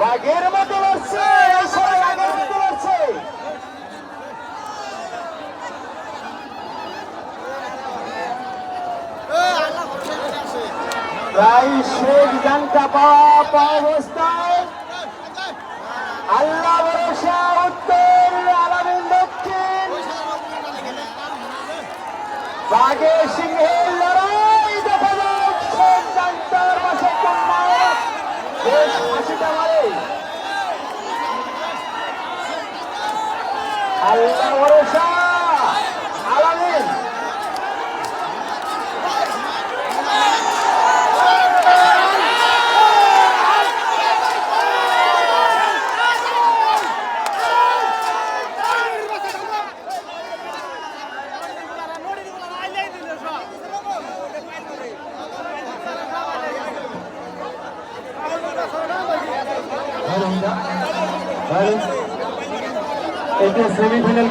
বাঘের মতো লড়ছে এই সময় বাঘের মতো লড়ছে। প্রায় শেখ জানটা পাওয়া অবস্থায়। আল্লাহ ভরসা, উত্তর, আলামিন দক্ষিণ। বাঘে সিংহের লড়াই দেখা যাক শেখ জানটার মাসের কন্যা হাসিটা মারে। আল্লাহ ভরসা। আলামিন। এটা সেমিফাইনাল